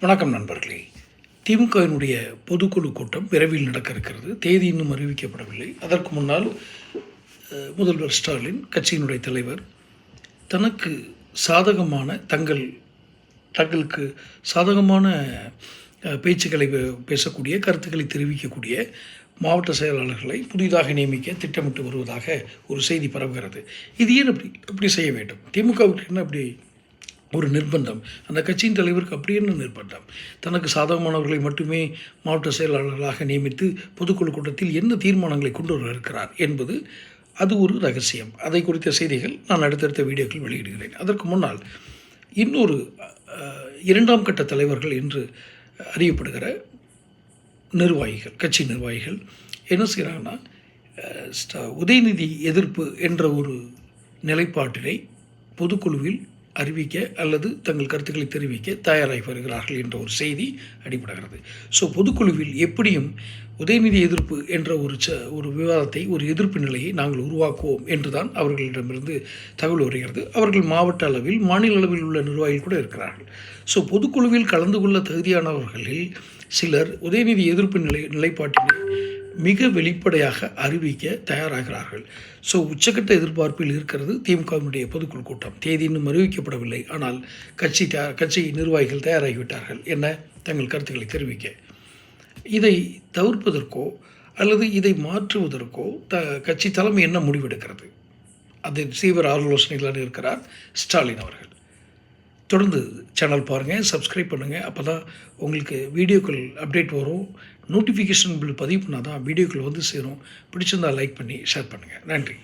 வணக்கம் நண்பர்களே. திமுகவினுடைய பொதுக்குழு கூட்டம் விரைவில் நடக்க இருக்கிறது. தேதி இன்னும் அறிவிக்கப்படவில்லை. அதற்கு முன்னால் முதல்வர் ஸ்டாலின் கட்சியினுடைய தலைவர் தனக்கு சாதகமான தங்கள் தங்களுக்கு சாதகமான பேச்சுக்களை பே- பேசக்கூடிய கருத்துக்களை தெரிவிக்கக்கூடிய மாவட்ட செயலாளர்களை புதிதாக நியமிக்க திட்டமிட்டு வருவதாக ஒரு செய்தி பரவுகிறது. இது ஏன் அப்படி அப்படி செய்ய வேண்டும்? திமுகவுக்கு என்ன அப்படி ஒரு நிர்பந்தம். அந்த கட்சியின் தலைவருக்கு அப்படி என்ன நிர்பந்தம்? தனக்கு சாதகமானவர்களை மட்டுமே மாவட்ட செயலாளர்களாக நியமித்து பொதுக்குழு கூட்டத்தில் என்ன தீர்மானங்களை கொண்டு வர இருக்கிறார் என்பது அது ஒரு ரகசியம். அதை குறித்த செய்திகள் நான் அடுத்தடுத்த வீடியோக்கள் வெளியிடுகிறேன். அதற்கு முன்னால் இன்னொரு இரண்டாம் கட்ட தலைவர்கள் என்று அறியப்படுகிற நிர்வாகிகள் கட்சி நிர்வாகிகள் என்ன செய்கிறாங்கன்னா ஸ்ட- உதயநிதி எதிர்ப்பு என்ற ஒரு நிலைப்பாட்டினை பொதுக்குழுவில் அறிவிக்க அல்லது தங்கள் கருத்துக்களை தெரிவிக்க தயாராகி வருகிறார்கள் என்ற ஒரு செய்தி அடிபடுகிறது. ஸோ பொதுக்குழுவில் எப்படியும் உதயநிதி எதிர்ப்பு என்ற ஒரு ச ஒரு விவாதத்தை ஒரு எதிர்ப்பு நிலையை நாங்கள் உருவாக்குவோம் என்று தான் அவர்களிடமிருந்து தகவல் வருகிறது. அவர்கள் மாவட்ட அளவில் மாநில அளவில் உள்ள நிர்வாகிகள் கூட இருக்கிறார்கள். ஸோ பொதுக்குழுவில் கலந்து கொள்ள தகுதியானவர்களில் சிலர் உதயநிதி எதிர்ப்பு நிலை நிலைப்பாட்டினை மிக வெளிப்படையாக அறிவிக்க தயாராகிறார்கள். ஸோ உச்சக்கட்ட எதிர்பார்ப்பில் இருக்கிறது திமுகவினுடைய பொதுக்குழு கூட்டம். தேதி இன்னும் அறிவிக்கப்படவில்லை. ஆனால் கட்சி தயா கட்சி நிர்வாகிகள் தயாராகிவிட்டார்கள் என்ன தங்கள் கருத்துக்களை தெரிவிக்க. இதை தவிர்ப்பதற்கோ அல்லது இதை மாற்றுவதற்கோ த கட்சி தலைமை என்ன முடிவெடுக்கிறது? அதில் சீவிர ஆலோசனைகளாக இருக்கிறார் ஸ்டாலின் அவர்கள். தொடர்ந்து சேனல் பாருங்கள் சப்ஸ்கிரைப் பண்ணுங்கள் அப்போ தான் உங்களுக்கு வீடியோக்கள் அப்டேட் வரும். நோட்டிஃபிகேஷன் பில் பதிவு பண்ணால் தான் வீடியோக்கள் வந்து சேரும். பிடிச்சிருந்தா லைக் பண்ணி ஷேர் பண்ணுங்கள் நன்றி.